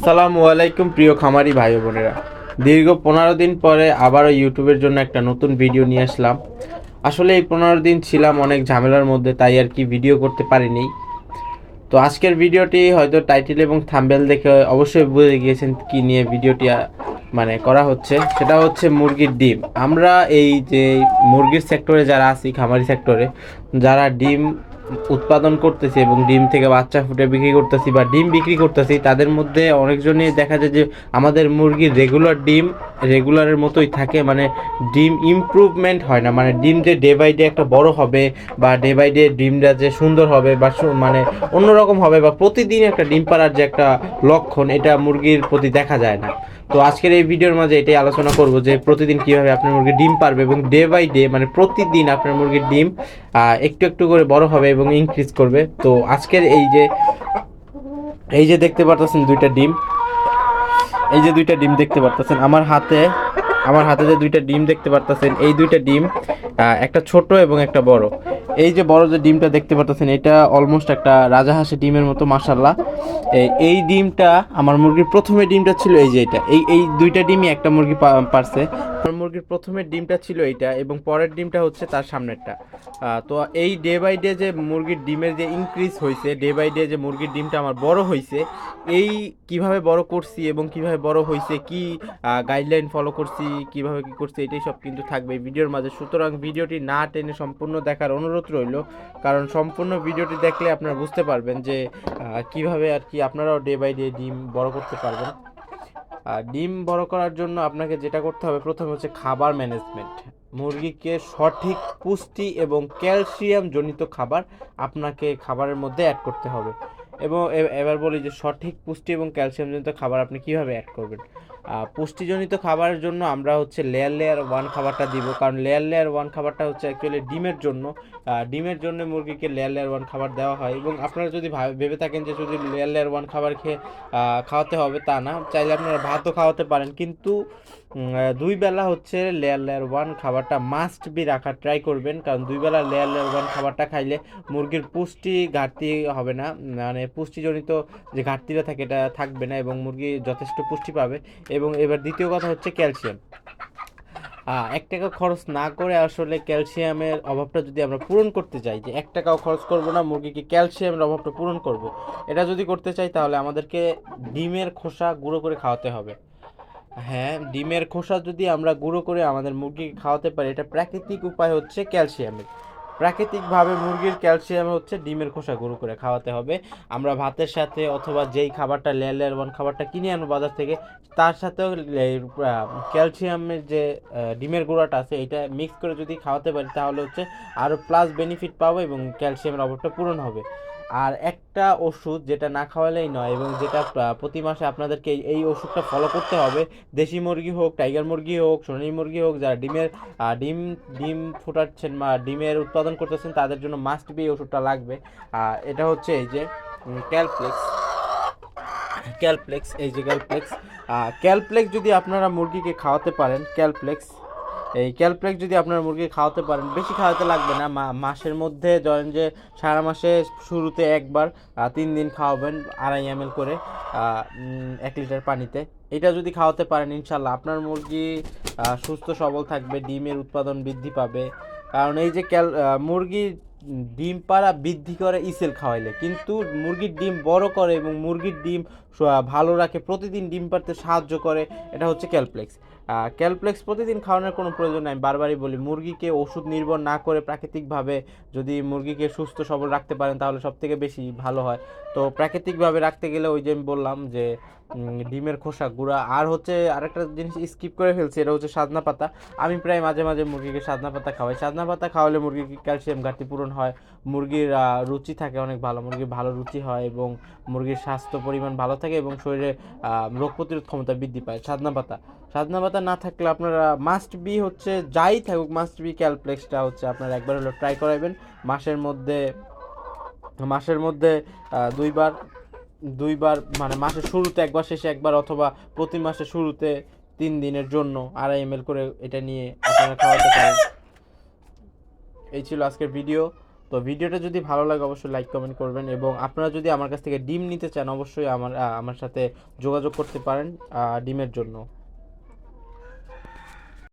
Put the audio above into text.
আসসালামু আলাইকুম প্রিয় খামারি ভাই বোনেরা। দীর্ঘ পনেরো দিন পরে আবারও ইউটিউবের জন্য একটা নতুন ভিডিও নিয়ে আসলাম। আসলে এই পনেরো দিন ছিলাম অনেক ঝামেলার মধ্যে, তাই আর কি ভিডিও করতে পারিনি। তো আজকের ভিডিওটি হয়তো টাইটেল এবং থাম্বেল দেখে অবশ্যই বুঝে গিয়েছেন কি নিয়ে ভিডিওটি মানে করা হচ্ছে। সেটা হচ্ছে মুরগির ডিম। আমরা এই যে মুরগির সেক্টরে যারা আছি, খামারি সেক্টরে যারা ডিম উৎপাদন করতেছি এবং ডিম থেকে বাচ্চা ফুটে বিক্রি করতেছি বা ডিম বিক্রি করতেছি, তাদের মধ্যে অনেকজনই দেখা যায় যে আমাদের মুরগির রেগুলার ডিম রেগুলারের মতোই থাকে। মানে ডিম ইমপ্রুভমেন্ট হয় না। মানে ডিম যে ডে বাই ডে একটা বড় হবে বা ডে বাই ডে ডিমটা যে সুন্দর হবে বা মানে অন্যরকম হবে বা প্রতিদিন একটা ডিম পাড়ার যে একটা লক্ষণ, এটা মুরগির প্রতি দেখা যায় না। তো আজকের এই ভিডিওর মাঝে এটাই আলোচনা করব যে প্রতিদিন কীভাবে আপনার মুরগি ডিম পারবে এবং ডে বাই ডে মানে প্রতিদিন আপনার মুরগির ডিম একটু একটু করে বড় হবে এবং ইনক্রিজ করবে। তো আজকের এই যে এই যে দেখতে পারতেছেন দুইটা ডিম, এই যে দুইটা ডিম দেখতে পারতেছেন, আমার হাতে আমার হাতে যে দুইটা ডিম দেখতে পারতেছেন, এই দুইটা ডিম একটা ছোট এবং একটা বড়। এই যে বড় যে ডিমটা দেখতে পারতেছেন এটা অলমোস্ট একটা রাজা রাজাহাঁসের ডিমের মতো মাসাল্লাহ এই ডিমটা আমার মুরগির প্রথমে ডিমটা ছিল এই যে এটা। এই এই দুইটা ডিমই একটা মুরগি পারছে। মুরগির প্রথমের ডিমটা ছিল এইটা এবং পরের ডিমটা হচ্ছে তার সামনেরটা। তো এই ডে বাই ডে যে মুরগির ডিমের যে ইনক্রিজ হয়েছে ডে বাই ডে যে মুরগির ডিমটা আমার বড় হয়েছে এই কীভাবে বড় করছি এবং কীভাবে বড় হয়েছে কি গাইডলাইন ফলো করছি, কীভাবে কি করছি, এটাই সব কিন্তু থাকবে ভিডিওর মাঝে। সুতরাং ভিডিওটি না টেনে সম্পূর্ণ দেখার অনুরোধ রইল। কারণ সম্পূর্ণ ভিডিওটি দেখলে আপনারা বুঝতে পারবেন যে কীভাবে আর কি আপনারাও ডে বাই ডে ডিম বড় করতে পারবেন। আর ডিম বড় করার জন্য আপনাকে যেটা করতে হবে, প্রথমে হচ্ছে খাবার ম্যানেজমেন্ট মুরগিকে সঠিক পুষ্টি এবং ক্যালসিয়াম জনিত খাবার আপনাকে খাবারের মধ্যে অ্যাড করতে হবে। এবং এবার বলি যে সঠিক পুষ্টি এবং ক্যালসিয়াম জনিত খাবার আপনি কীভাবে অ্যাড করবেন? পুষ্টিজনিত খাবারের জন্য আমরা হচ্ছে লেয়ার লেয়ার ওয়ান খাবারটা দিব। কারণ লেয়ার লেয়ার ওয়ান খাবারটা হচ্ছে অ্যাকচুয়ালি ডিমের জন্য। ডিমের জন্য মুরগিকে লেয়ার লেয়ার ওয়ান খাবার দেওয়া হয় এবং আপনারা যদি ভাবে- থাকেন যে যদি লেয়ার লেয়ার ওয়ান খাবার খেয়ে খাওয়াতে হবে তা না। চাইলে আপনারা ভাতও খাওয়াতে পারেন। কিন্তু দুই বেলা হচ্ছে লেয়ার লেয়ার ওয়ান খাবারটা মাস্ট বি রাখার ট্রাই করবেন। কারণ দুই বেলা লেয়ার লেয়ার ওয়ান খাবারটা খাইলে মুরগির পুষ্টি ঘাটতি হবে না। মানে পুষ্টিজনিত যে ঘাটতিটা থাকে, এটা থাকবে না এবং মুরগি যথেষ্ট পুষ্টি পাবে। এবং এবার দ্বিতীয় কথা হচ্ছে ক্যালসিয়াম। এক টাকা খরচ না করে আসলে ক্যালসিয়ামের অভাবটা যদি আমরা পূরণ করতে চাই, যে এক টাকাও খরচ করব না, মুরগিকে ক্যালসিয়ামের অভাবটা পূরণ করব, এটা যদি করতে চাই তাহলে আমাদেরকে ডিমের খোসা গুঁড়ো করে খাওয়াতে হবে। হ্যাঁ ডিমের খোসা যদি আমরা গুঁড়ো করে আমাদের মুরগিকে খাওয়াতে পারি, এটা প্রাকৃতিক উপায় হচ্ছে ক্যালসিয়ামের। প্রাকৃতিকভাবে মুরগির ক্যালসিয়াম হচ্ছে ডিমের খোসা গুঁড়ো করে খাওয়াতে হবে। আমরা ভাতের সাথে অথবা যেই খাবারটা লেয়ার লেয়ার ওয়ান খাবারটা কিনে আনব বাজার থেকে, তার সাথেও ক্যালসিয়ামের যে ডিমের গুঁড়াটা আছে, এটা মিক্স করে যদি খাওয়াতে পারি, তাহলে হচ্ছে আরও প্লাস বেনিফিট পাবো এবং ক্যালসিয়ামের অভাবটা পূরণ হবে। আর একটা ওষুধ যেটা না খাওয়ালেই নয় এবং যেটা প্রতি মাসে আপনাদেরকে এই ওষুধটা ফলো করতে হবে, দেশি মুরগি হোক টাইগার মুরগি হোক, সোনালী মুরগি হোক, যারা ডিমের ডিম ডিম ফুটাচ্ছেন বা ডিমের উৎপাদন করতেছেন, তাদের জন্য মাস্ট বি এই ওষুধটা লাগবে। এটা হচ্ছে এই যে ক্যালপ্লেক্স ক্যালপ্লেক্স এই যে ক্যালপ্লেক্স ক্যালপ্লেক্স যদি আপনারা মুরগিকে খাওয়াতে পারেন ক্যালপ্লেক্স এই ক্যালপ্লেক্স যদি আপনার মুরগি খাওয়াতে পারেন, বেশি খাওয়াতে লাগবে না মাসের মধ্যে ধরেন যে সারা মাসে শুরুতে একবার তিন দিন খাওয়াবেন আড়াই এম এল করে এক লিটার পানিতে। এটা যদি খাওয়াতে পারেন ইনশাল্লাহ আপনার মুরগি সুস্থ, সবল থাকবে, ডিমের উৎপাদন বৃদ্ধি পাবে। কারণ এই যে ক্যাল মুরগির ডিম পাড়া বৃদ্ধি করে ইসেল খাওয়াইলে। কিন্তু মুরগির ডিম বড় করে এবং মুরগির ডিম ভালো রাখে, প্রতিদিন ডিম পাড়তে সাহায্য করে, এটা হচ্ছে ক্যালপ্লেক্স। ক্যালপ্লেক্স প্রতিদিন খাওয়ানোর কোনো প্রয়োজন নাই। বারবারই বলি, মুরগিকে ওষুধ নির্ভর না করে প্রাকৃতিকভাবে যদি মুরগিকে সুস্থ সবল রাখতে পারেন, তাহলে সব থেকে বেশি ভালো হয়। তো প্রাকৃতিকভাবে রাখতে গেলে ওই যে আমি বললাম যে ডিমের খোসা গুঁড়া। আর হচ্ছে আরেকটা জিনিস স্কিপ করে ফেলছি, এটা হচ্ছে সাদনা পাতা। আমি প্রায় মাঝে মাঝে মুরগিকে সাদনা পাতা খাওয়াই। সাদনা পাতা খাওয়ালে মুরগির ক্যালসিয়াম ঘাটতি পূরণ হয়। মুরগির রুচি থাকে অনেক ভালো। মুরগির ভালো রুচি হয় এবং মুরগির স্বাস্থ্য পরিমাণ ভালো থাকে এবং শরীরে রোগ প্রতিরোধ ক্ষমতা বৃদ্ধি পায় সাদনা পাতা। পাতা না থাকলে আপনারা মাস্ট বি হচ্ছে যাই থাকুক মাস্ট বি ক্যালপ্লেক্সটা হচ্ছে আপনারা একবার হলো ট্রাই করাবেন মাসের মধ্যে মাসের মধ্যে দুইবার দুইবার মানে মাসের শুরুতে, একবার শেষে, একবার অথবা প্রতি মাসে শুরুতে তিন দিনের জন্য আড়াই এম করে এটা নিয়ে আপনারা খাওয়াতে পারেন। এই ছিল আজকের ভিডিও তো ভিডিওটা যদি ভালো লাগে অবশ্যই লাইক কমেন্ট করবেন এবং আপনারা যদি আমার কাছ থেকে ডিম নিতে চান, অবশ্যই আমার আমার সাথে যোগাযোগ করতে পারেন ডিমের জন্য।